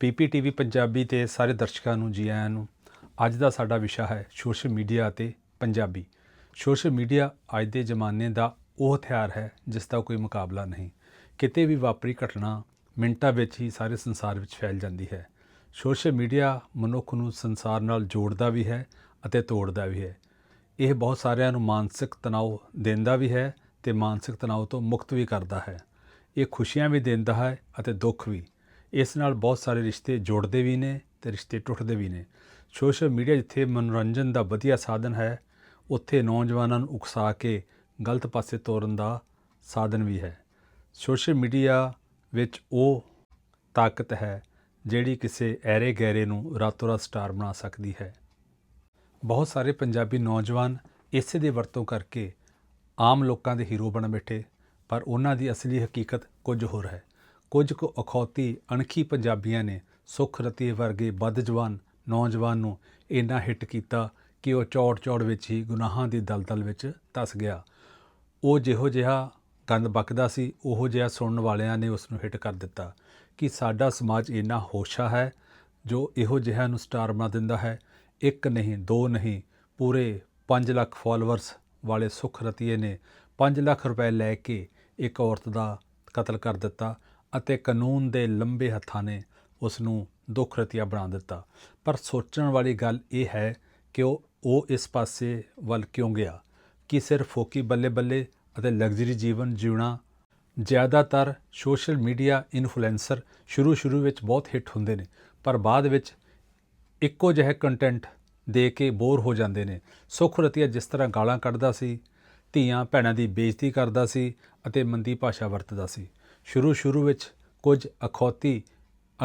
ਪੀਪੀਟੀਵੀ ਪੰਜਾਬੀ ਤੇ ਸਾਰੇ ਦਰਸ਼ਕਾਂ ਨੂੰ ਜੀ ਆਇਆਂ ਨੂੰ ਅੱਜ ਦਾ ਸਾਡਾ ਵਿਸ਼ਾ ਹੈ ਸੋਸ਼ਲ ਮੀਡੀਆ ਅਤੇ ਪੰਜਾਬੀ। ਸੋਸ਼ਲ ਮੀਡੀਆ ਅੱਜ ਦੇ ਜ਼ਮਾਨੇ ਦਾ ਉਹ ਹਥਿਆਰ ਹੈ ਜਿਸ ਦਾ ਕੋਈ ਮੁਕਾਬਲਾ ਨਹੀਂ। ਕਿਤੇ ਵੀ ਵਾਪਰੀ ਘਟਨਾ ਮਿੰਟਾਂ ਵਿੱਚ ਹੀ ਸਾਰੇ ਸੰਸਾਰ ਵਿੱਚ ਫੈਲ ਜਾਂਦੀ ਹੈ। ਸੋਸ਼ਲ ਮੀਡੀਆ ਮਨੁੱਖ ਨੂੰ ਸੰਸਾਰ ਨਾਲ ਜੋੜਦਾ ਵੀ ਹੈ ਅਤੇ ਤੋੜਦਾ ਵੀ ਹੈ। ਇਹ ਬਹੁਤ ਸਾਰਿਆਂ ਨੂੰ ਮਾਨਸਿਕ ਤਣਾਅ ਦਿੰਦਾ ਵੀ ਹੈ ਤੇ ਮਾਨਸਿਕ ਤਣਾਅ ਤੋਂ ਮੁਕਤ ਵੀ ਕਰਦਾ ਹੈ। ਇਹ ਖੁਸ਼ੀਆਂ ਵੀ ਦਿੰਦਾ ਹੈ ਅਤੇ ਦੁੱਖ ਵੀ। ਇਸ ਨਾਲ ਬਹੁਤ ਸਾਰੇ ਰਿਸ਼ਤੇ ਜੋੜਦੇ ਵੀ ਨੇ ਤੇ ਰਿਸ਼ਤੇ ਟੁੱਟਦੇ ਵੀ ਨੇ। ਸੋਸ਼ਲ ਮੀਡੀਆ ਜਿੱਥੇ ਮਨੋਰੰਜਨ ਦਾ ਵਧੀਆ ਸਾਧਨ ਹੈ, ਉੱਥੇ ਨੌਜਵਾਨਾਂ ਨੂੰ ਉਕਸਾ ਕੇ ਗਲਤ ਪਾਸੇ ਤੋਰਨ ਦਾ ਸਾਧਨ ਵੀ ਹੈ। ਸੋਸ਼ਲ ਮੀਡੀਆ ਵਿੱਚ ਉਹ ਤਾਕਤ ਹੈ ਜਿਹੜੀ ਕਿਸੇ ਐਰੇ ਗੈਰੇ ਨੂੰ ਰਾਤੋਂ ਰਾਤ ਸਟਾਰ ਬਣਾ ਸਕਦੀ ਹੈ। ਬਹੁਤ ਸਾਰੇ ਪੰਜਾਬੀ ਨੌਜਵਾਨ ਇਸੇ ਦੀ ਵਰਤੋਂ ਕਰਕੇ ਆਮ ਲੋਕਾਂ ਦੇ ਹੀਰੋ ਬਣ ਬੈਠੇ, ਪਰ ਉਹਨਾਂ ਦੀ ਅਸਲੀ ਹਕੀਕਤ ਕੁਝ ਹੋਰ ਹੈ। ਕੁਝ ਕੁ ਅਖੌਤੀ ਅਣਖੀ ਪੰਜਾਬੀਆਂ ਨੇ ਸੁਖ ਰਤੀ ਵਰਗੇ ਬਦਜਵਾਨ ਨੌਜਵਾਨ ਨੂੰ ਇੰਨਾ ਹਿੱਟ ਕੀਤਾ ਕਿ ਉਹ ਚੌੜ ਚੌੜ ਵਿੱਚ ਹੀ ਗੁਨਾਹਾਂ ਦੀ ਦਲਦਲ ਵਿੱਚ ਧਸ ਗਿਆ। ਉਹ ਜਿਹੋ ਜਿਹਾ ਗੰਦ ਬਕਦਾ ਸੀ, ਉਹੋ ਜਿਹਾ ਸੁਣਨ ਵਾਲਿਆਂ ਨੇ ਉਸ ਨੂੰ ਹਿੱਟ ਕਰ ਦਿੱਤਾ ਕਿ ਸਾਡਾ ਸਮਾਜ ਇੰਨਾ ਹੋਸ਼ਾ ਹੈ, ਜੋ ਇਹੋ ਜਿਹਾ ਨੂੰ ਸਟਾਰ ਬਣਾ ਦਿੰਦਾ ਹੈ। ਇੱਕ ਨਹੀਂ, ਦੋ ਨਹੀਂ, ਪੂਰੇ 5 ਲੱਖ ਫਾਲੋਅਰਸ ਵਾਲੇ ਸੁਖ ਰਤੀਏ ਨੇ 5 ਲੱਖ ਰੁਪਏ ਲੈ ਕੇ ਇੱਕ ਔਰਤ ਦਾ ਕਤਲ ਕਰ ਦਿੱਤਾ। ਅਤੇ ਕਾਨੂੰਨ ਦੇ ਲੰਬੇ ਹੱਥਾਂ ਨੇ ਉਸ ਨੂੰ ਦੁੱਖ ਰਤੀਆ ਬਣਾ ਦਿੱਤਾ। ਪਰ ਸੋਚਣ ਵਾਲੀ ਗੱਲ ਇਹ ਹੈ ਕਿ ਉਹ ਉਹ ਇਸ ਪਾਸੇ ਵੱਲ ਕਿਉਂ ਗਿਆ? ਕਿ ਸਿਰਫ ਫੋਕੀ ਬੱਲੇ ਬੱਲੇ ਅਤੇ ਲਗਜ਼ਰੀ ਜੀਵਨ ਜਿਉਣਾ ਜ਼ਿਆਦਾਤਰ ਸੋਸ਼ਲ ਮੀਡੀਆ ਇਨਫਲੂਐਂਸਰ ਸ਼ੁਰੂ ਸ਼ੁਰੂ ਵਿੱਚ ਬਹੁਤ ਹਿੱਟ ਹੁੰਦੇ ਨੇ, ਪਰ ਬਾਅਦ ਵਿੱਚ ਇੱਕੋ ਜਿਹੇ ਕੰਟੈਂਟ ਦੇ ਕੇ ਬੋਰ ਹੋ ਜਾਂਦੇ ਨੇ। ਸੁਖ ਰਤੀਆ ਜਿਸ ਤਰ੍ਹਾਂ ਗਾਲਾਂ ਕੱਢਦਾ ਸੀ, ਧੀਆਂ ਭੈਣਾਂ ਦੀ ਬੇਇੱਜ਼ਤੀ ਕਰਦਾ ਸੀ ਅਤੇ ਮੰਦੀ ਭਾਸ਼ਾ ਵਰਤਦਾ ਸੀ। ਸ਼ੁਰੂ ਸ਼ੁਰੂ ਵਿੱਚ ਕੁਝ ਅਖੌਤੀ,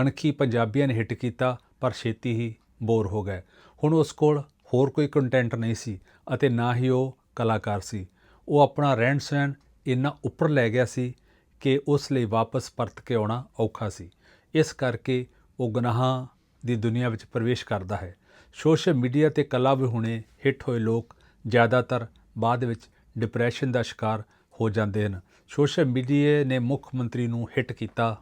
ਅਣਖੀ ਪੰਜਾਬੀਆਂ ਨੇ ਹਿੱਟ ਕੀਤਾ, ਪਰ ਛੇਤੀ ਹੀ ਬੋਰ ਹੋ ਗਏ। ਹੁਣ ਉਸ ਕੋਲ ਹੋਰ ਕੋਈ ਕੰਟੈਂਟ ਨਹੀਂ ਸੀ ਅਤੇ ਨਾ ਹੀ ਉਹ ਕਲਾਕਾਰ ਸੀ। ਉਹ ਆਪਣਾ ਰਹਿਣ ਸਹਿਣ ਇੰਨਾ ਉੱਪਰ ਲੈ ਗਿਆ ਸੀ ਕਿ ਉਸ ਲਈ ਵਾਪਸ ਪਰਤ ਕੇ ਆਉਣਾ ਔਖਾ ਸੀ। ਇਸ ਕਰਕੇ ਉਹ ਗੁਨਾਹਾਂ ਦੀ ਦੁਨੀਆ ਵਿੱਚ ਪ੍ਰਵੇਸ਼ ਕਰਦਾ ਹੈ। ਸੋਸ਼ਲ ਮੀਡੀਆ ਤੇ ਕਲਾ ਵਿਹੁਣੇ ਹਿੱਟ ਹੋਏ ਲੋਕ ਜ਼ਿਆਦਾਤਰ ਬਾਅਦ ਵਿੱਚ ਡਿਪਰੈਸ਼ਨ ਦਾ ਸ਼ਿਕਾਰ ਹੋ ਜਾਂਦੇ ਹਨ। ਸੋਸ਼ਲ ਮੀਡੀਆ ਨੇ ਮੁੱਖ ਮੰਤਰੀ ਨੂੰ ਹਿੱਟ ਕੀਤਾ।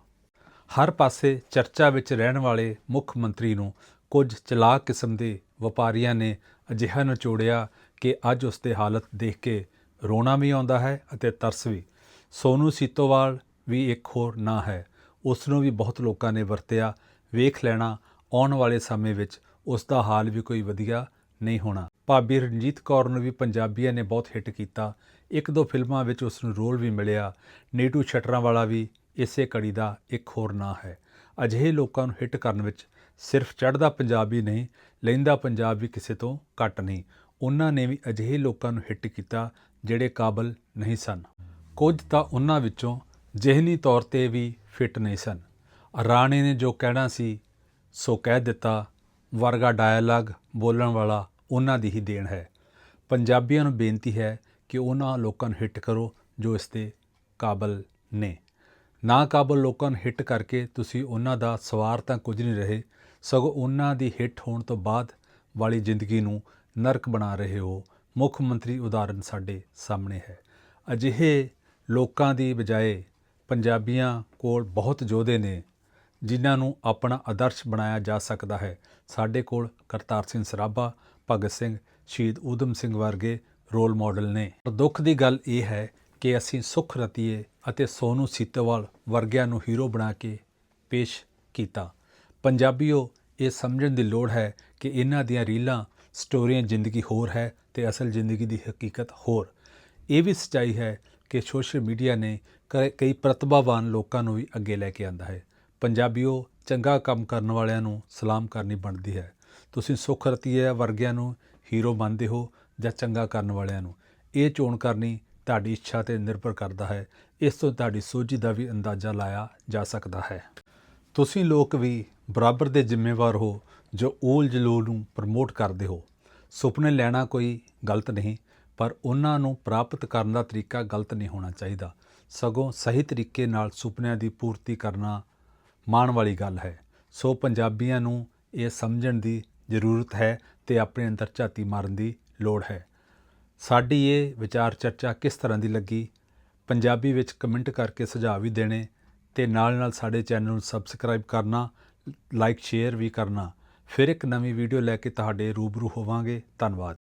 ਹਰ ਪਾਸੇ ਚਰਚਾ ਵਿੱਚ ਰਹਿਣ ਵਾਲੇ ਮੁੱਖ ਮੰਤਰੀ ਨੂੰ ਕੁਝ ਚਲਾਕ ਕਿਸਮ ਦੇ ਵਪਾਰੀਆਂ ਨੇ ਅਜਿਹਾ ਨਚੋੜਿਆ ਕਿ ਅੱਜ ਉਸ ਦੇ ਹਾਲਤ ਦੇਖ ਕੇ ਰੋਣਾ ਵੀ ਆਉਂਦਾ ਹੈ ਅਤੇ ਤਰਸ ਵੀ। ਸੋਨੂ ਸੀਤੋਵਾਲ ਵੀ ਇੱਕ ਹੋਰ ਨਾਂ ਹੈ। ਉਸ ਨੂੰ ਵੀ ਬਹੁਤ ਲੋਕਾਂ ਨੇ ਵਰਤਿਆ। ਵੇਖ ਲੈਣਾ, ਆਉਣ ਵਾਲੇ ਸਮੇਂ ਵਿੱਚ ਉਸ ਦਾ ਹਾਲ ਵੀ ਕੋਈ ਵਧੀਆ ਨਹੀਂ ਹੋਣਾ। ਭਾਬੀ ਰਣਜੀਤ ਕੌਰ ਨੂੰ ਵੀ ਪੰਜਾਬੀਆਂ ਨੇ ਬਹੁਤ ਹਿੱਟ ਕੀਤਾ। ਇੱਕ ਦੋ ਫਿਲਮਾਂ ਵਿੱਚ ਉਸ ਨੂੰ ਰੋਲ ਵੀ ਮਿਲਿਆ। ਨੀਟੂ ਛਟਰਾਂ ਵਾਲਾ ਵੀ ਇਸੇ ਕੜੀ ਦਾ ਇੱਕ ਹੋਰ ਨਾਂ ਹੈ। ਅਜਿਹੇ ਲੋਕਾਂ ਨੂੰ ਹਿੱਟ ਕਰਨ ਵਿੱਚ ਸਿਰਫ ਚੜ੍ਹਦਾ ਪੰਜਾਬੀ ਨਹੀਂ, ਲੈਂਦਾ ਪੰਜਾਬ ਵੀ ਕਿਸੇ ਤੋਂ ਘੱਟ ਨਹੀਂ। ਉਹਨਾਂ ਨੇ ਵੀ ਅਜਿਹੇ ਲੋਕਾਂ ਨੂੰ ਹਿੱਟ ਕੀਤਾ ਜਿਹੜੇ ਕਾਬਲ ਨਹੀਂ ਸਨ। ਕੁਝ ਤਾਂ ਉਹਨਾਂ ਵਿੱਚੋਂ ਜਿਹਨੀ ਤੌਰ ਤੇ ਵੀ ਫਿੱਟ ਨਹੀਂ ਸਨ। ਰਾਣੇ ਨੇ ਜੋ ਕਹਿਣਾ ਸੀ, ਸੋ ਕਹਿ ਦਿੱਤਾ, ਵਰਗਾ ਡਾਇਲੌਗ ਬੋਲਣ ਵਾਲਾ ਉਹਨਾਂ ਦੀ ਹੀ ਦੇਣ ਹੈ। ਪੰਜਾਬੀਆਂ ਨੂੰ ਬੇਨਤੀ ਹੈ ਕਿ ਉਹਨਾਂ ਲੋਕਾਂ ਨੂੰ ਹਿੱਟ ਕਰੋ ਜੋ ਇਸ ਦੇ ਕਾਬਲ ਨੇ। ਨਾ ਕਾਬਲ ਲੋਕਾਂ ਨੂੰ ਹਿੱਟ ਕਰਕੇ ਤੁਸੀਂ ਉਹਨਾਂ ਦਾ ਸਵਾਰ ਤਾਂ ਕੁਝ ਨਹੀਂ ਰਹੇ, ਸਗੋਂ ਉਹਨਾਂ ਦੀ ਹਿੱਟ ਹੋਣ ਤੋਂ ਬਾਅਦ ਵਾਲੀ ਜ਼ਿੰਦਗੀ ਨੂੰ ਨਰਕ ਬਣਾ ਰਹੇ ਹੋ। ਮੁੱਖ ਮੰਤਰੀ ਉਦਾਹਰਨ ਸਾਡੇ ਸਾਹਮਣੇ ਹੈ। ਅਜਿਹੇ ਲੋਕਾਂ ਦੀ ਬਜਾਏ ਪੰਜਾਬੀਆਂ ਕੋਲ ਬਹੁਤ ਯੋਧੇ ਨੇ, ਜਿਨ੍ਹਾਂ ਨੂੰ ਆਪਣਾ ਆਦਰਸ਼ ਬਣਾਇਆ ਜਾ ਸਕਦਾ ਹੈ। ਸਾਡੇ ਕੋਲ ਕਰਤਾਰ ਸਿੰਘ ਸਰਾਭਾ ਭਗਤ ਸਿੰਘ, ਸ਼ਹੀਦ ਊਧਮ ਸਿੰਘ ਵਰਗੇ ਰੋਲ ਮਾਡਲ ਨੇ। ਪਰ ਦੁੱਖ ਦੀ ਗੱਲ ਇਹ ਹੈ ਕਿ ਅਸੀਂ ਸੁਖ ਰਤੀਏ ਅਤੇ ਸੋਨੂ ਸੀਤੋਵਾਲ ਵਰਗਿਆਂ ਨੂੰ ਹੀਰੋ ਬਣਾ ਕੇ ਪੇਸ਼ ਕੀਤਾ। ਪੰਜਾਬੀਓ, ਇਹ ਸਮਝਣ ਦੀ ਲੋੜ ਹੈ ਕਿ ਇਹਨਾਂ ਦੀਆਂ ਰੀਲਾਂ, ਸਟੋਰੀਆਂ ਜ਼ਿੰਦਗੀ ਹੋਰ ਹੈ ਤੇ ਅਸਲ ਜ਼ਿੰਦਗੀ ਦੀ ਹਕੀਕਤ ਹੋਰ। ਇਹ ਵੀ ਸੱਚਾਈ ਹੈ ਕਿ ਸੋਸ਼ਲ ਮੀਡੀਆ ਨੇ ਕ- ਕਈ ਪ੍ਰਤਿਭਾਵਾਨ ਲੋਕਾਂ ਨੂੰ ਵੀ ਅੱਗੇ ਲੈ ਕੇ ਆਂਦਾ ਹੈ। ਪੰਜਾਬੀਓ, ਚੰਗਾ ਕੰਮ ਕਰਨ ਵਾਲਿਆਂ ਨੂੰ ਸਲਾਮ ਕਰਨੀ ਬਣਦੀ ਹੈ। ਤੁਸੀਂ ਸੁਖ ਰਤੀਏ ਵਰਗਿਆਂ ਨੂੰ ਹੀਰੋ ਮੰਨਦੇ ਹੋ ਜਾਂ ਚੰਗਾ ਕਰਨ ਵਾਲਿਆਂ ਨੂੰ। ਇਹ ਚੋਣ ਕਰਨੀ ਤੁਹਾਡੀ ਇੱਛਾ ਤੇ ਨਿਰਭਰ ਕਰਦਾ ਹੈ। ਇਸ ਤੋਂ ਤੁਹਾਡੀ ਸੋਝੀ ਦਾ ਵੀ ਅੰਦਾਜ਼ਾ ਲਾਇਆ ਜਾ ਸਕਦਾ ਹੈ। ਤੁਸੀਂ ਲੋਕ ਵੀ ਬਰਾਬਰ ਦੇ ਜ਼ਿੰਮੇਵਾਰ ਹੋ ਜੋ ਊਲ ਜਲੂਲ ਨੂੰ ਪ੍ਰਮੋਟ ਕਰਦੇ ਹੋ। ਸੁਪਨੇ ਲੈਣਾ ਕੋਈ ਗਲਤ ਨਹੀਂ, ਪਰ ਉਹਨਾਂ ਨੂੰ ਪ੍ਰਾਪਤ ਕਰਨ ਦਾ ਤਰੀਕਾ ਗਲਤ ਨਹੀਂ ਹੋਣਾ ਚਾਹੀਦਾ। ਸਗੋਂ ਸਹੀ ਤਰੀਕੇ ਨਾਲ ਸੁਪਨਿਆਂ ਦੀ ਪੂਰਤੀ ਕਰਨਾ ਮਾਣ ਵਾਲੀ ਗੱਲ ਹੈ। ਸੋ ਪੰਜਾਬੀਆਂ ਨੂੰ ਇਹ ਸਮਝਣ ਦੀ ਜ਼ਰੂਰਤ ਹੈ ਤੇ ਆਪਣੇ ਅੰਦਰ ਝਾਤੀ ਮਾਰਨ ਦੀ ਲੋੜ ਹੈ। ਸਾਡੀ ਇਹ ਵਿਚਾਰ ਚਰਚਾ ਕਿਸ ਤਰ੍ਹਾਂ ਦੀ ਲੱਗੀ? ਪੰਜਾਬੀ ਵਿੱਚ ਕਮੈਂਟ ਕਰਕੇ ਸੁਝਾਅ ਵੀ ਦੇਣੇ ਤੇ ਨਾਲ ਨਾਲ ਸਾਡੇ ਚੈਨਲ ਨੂੰ ਸਬਸਕ੍ਰਾਈਬ ਕਰਨਾ, ਲਾਈਕ, ਸ਼ੇਅਰ ਵੀ ਕਰਨਾ। ਫਿਰ ਇੱਕ ਨਵੀਂ ਵੀਡੀਓ ਲੈ ਕੇ ਤੁਹਾਡੇ ਰੂਬਰੂ ਹੋਵਾਂਗੇ। ਧੰਨਵਾਦ।